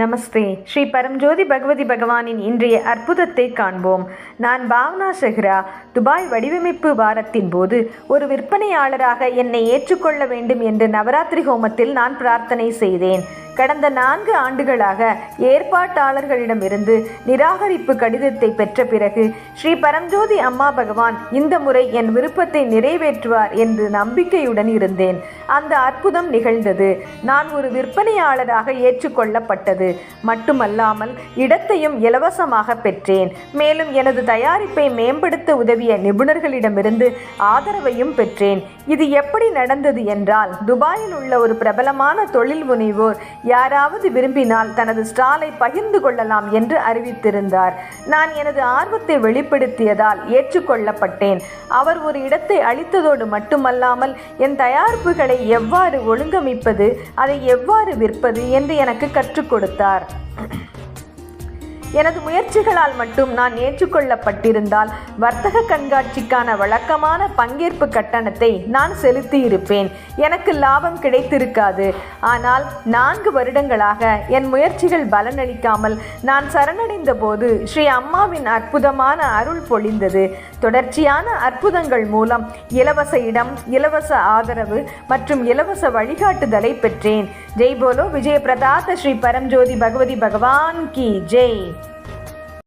நமஸ்தே. ஸ்ரீ பரம்ஜோதி பகவதி பகவானின் இன்றைய அற்புதத்தை காண்போம். நான் பாவனா செஹ்ரா துபாய் வடிவமைப்பு வாரத்தின் போது ஒரு விற்பனையாளராக என்னை ஏற்றுக்கொள்ள வேண்டும் என்று நவராத்திரி ஹோமத்தில் நான் பிரார்த்தனை செய்தேன். கடந்த நான்கு ஆண்டுகளாக ஏற்பாட்டாளர்களிடமிருந்து நிராகரிப்பு கடிதத்தை பெற்ற பிறகு ஸ்ரீ பரம்ஜோதி அம்மா பகவான் இந்த முறை என் விருப்பத்தை நிறைவேற்றுவார் என்று நம்பிக்கையுடன் இருந்தேன். அந்த அற்புதம் நிகழ்ந்தது. நான் ஒரு விற்பனையாளராக ஏற்றுக்கொள்ளப்பட்டது. மட்டுமல்லாமல் இடத்தையும் இலவசமாக பெற்றேன். மேலும் எனது தயாரிப்பை மேம்படுத்த உதவிய நிபுணர்களிடமிருந்து ஆதரவையும் பெற்றேன். இது எப்படி நடந்தது என்றால் துபாயில் உள்ள ஒரு பிரபலமான தொழில் முனைவோர் யாராவது விரும்பினால் தனது ஸ்டாலை பகிர்ந்து கொள்ளலாம் என்று அறிவித்திருந்தார். நான் எனது ஆர்வத்தை வெளிப்படுத்தியதால் ஏற்றுக்கொள்ளப்பட்டேன். அவர் ஒரு இடத்தை அளித்ததோடு மட்டுமல்லாமல் என் தயாரிப்புகளை எவ்வாறு ஒழுங்கமைப்பது அதை எவ்வாறு விற்பது என்று எனக்கு கற்றுக் கொடுத்தார். எனது முயற்சிகளால் மட்டும் நான் ஏற்றுக்கொள்ளப்பட்டிருந்தால் வர்த்தக கண்காட்சிக்கான வழக்கமான பங்கேற்பு கட்டணத்தை நான் செலுத்தியிருப்பேன். எனக்கு லாபம் கிடைத்திருக்காது. ஆனால் நான்கு வருடங்களாக என் முயற்சிகள் பலனளிக்காமல் நான் சரணடைந்த போது ஸ்ரீ அம்மாவின் அற்புதமான அருள் பொழிந்தது. தொடர்ச்சியான அற்புதங்கள் மூலம் இலவச இடம் இலவச ஆதரவு மற்றும் இலவச வழிகாட்டுதலை பெற்றேன். ஜெய் போலோ விஜய பிரதாத ஸ்ரீ பரம்ஜோதி பகவதி பகவான் கி ஜெய்